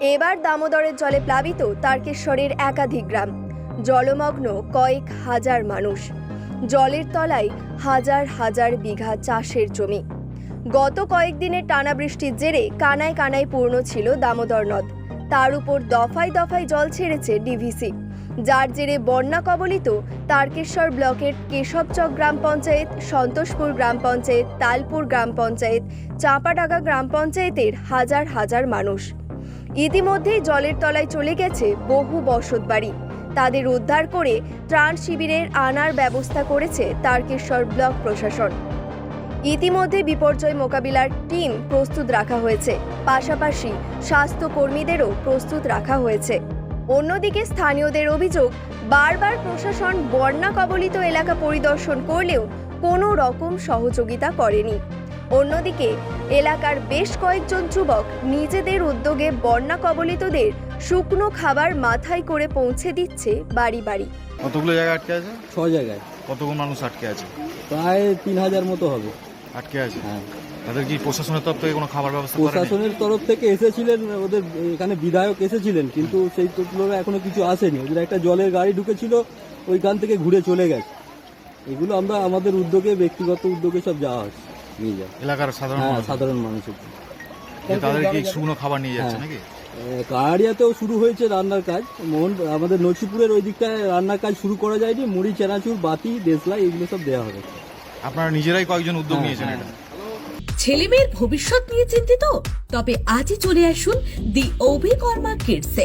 এবার দামোদরের জলে প্লাবিত তারকেশ্বরের একাধিক গ্রাম। জলমগ্ন কয়েক হাজার মানুষ। জলের তলায় হাজার হাজার বিঘা চাষের জমি। গত কয়েকদিনের টানা বৃষ্টির জেরে কানায় কানায় পূর্ণ ছিল দামোদর নদ। তার উপর দফায় দফায় জল ছেড়েছে ডিভিসি। যার জেরে বন্যা কবলিত তারকেশ্বর ব্লকের কেশবচক গ্রাম পঞ্চায়েত, সন্তোষপুর গ্রাম পঞ্চায়েত, তালপুর গ্রাম পঞ্চায়েত, চাঁপাডাঙ্গা গ্রাম পঞ্চায়েতের হাজার হাজার মানুষ। ইতিমধ্যেই জলের তলায় চলে গেছে বহু বসত বাড়ি। তাদের উদ্ধার করে ত্রাণ শিবিরের আনার ব্যবস্থা করেছে তারকেশ্বর ব্লক প্রশাসন। ইতিমধ্যে বিপর্যয় মোকাবিলার টিম প্রস্তুত রাখা হয়েছে। পাশাপাশি স্বাস্থ্যকর্মীদেরও প্রস্তুত রাখা হয়েছে। অন্যদিকে স্থানীয়দের অভিযোগ, বারবার প্রশাসন বন্যা কবলিত এলাকা পরিদর্শন করলেও কোনো রকম সহযোগিতা করেনি। অন্যদিকে এলাকার বেশ কয়েকজন যুবক নিজেদের উদ্যোগে বন্যা কবলিতদের শুকনো খাবার মাথায় করে পৌঁছে দিচ্ছে বাড়ি বাড়ি। কতগুলো জায়গা আটকে আছে? ছ জায়গায়। কতগুলো মানুষ আটকে আছে? প্রায় তিন হাজার মতো হবে। আটকে আছে? হ্যাঁ। তাদের কি প্রশাসনের তরফ থেকে কোনো খাবার ব্যবস্থা প্রশাসনের তরফ থেকে এসেছিলেন ওদের এখানে বিধায়ক এসেছিলেন কিন্তু সেই তুলনায় এখনও কিছু আসেনি। ওদের একটা জলের গাড়ি ঢুকেছিল ওইখান থেকে ঘুরে চলে গেছে। এগুলো আমরা আমাদের উদ্যোগে ব্যক্তিগত উদ্যোগে সব যাওয়া হচ্ছে। নিয়ে যাওয়া এলাকার সাধারণ হ্যাঁ মানুষ। সাধারণ তাদের কি শুকনো খাবার নিয়ে যাচ্ছে হ্যাঁ। নাকি কাহারিয়াতেও শুরু হয়েছে রান্নার কাজ। মোহন আমাদের নরসিপুরের ওই দিকটায় রান্নার কাজ শুরু করা যায়নি। মুড়ি চেনাচুর বাতি দেশলাই এগুলো সব দেওয়া হবে। আপনারা নিজেরাই কয়েকজন উদ্যোগ হ্যাঁ, নিয়েছেন হ্যাঁ। এটা। ছেলে মেয়ের ভবিষ্যৎ নিয়ে চিন্তিত? তবে আজই চলে আসুন দি অভিকর্মা কিডসে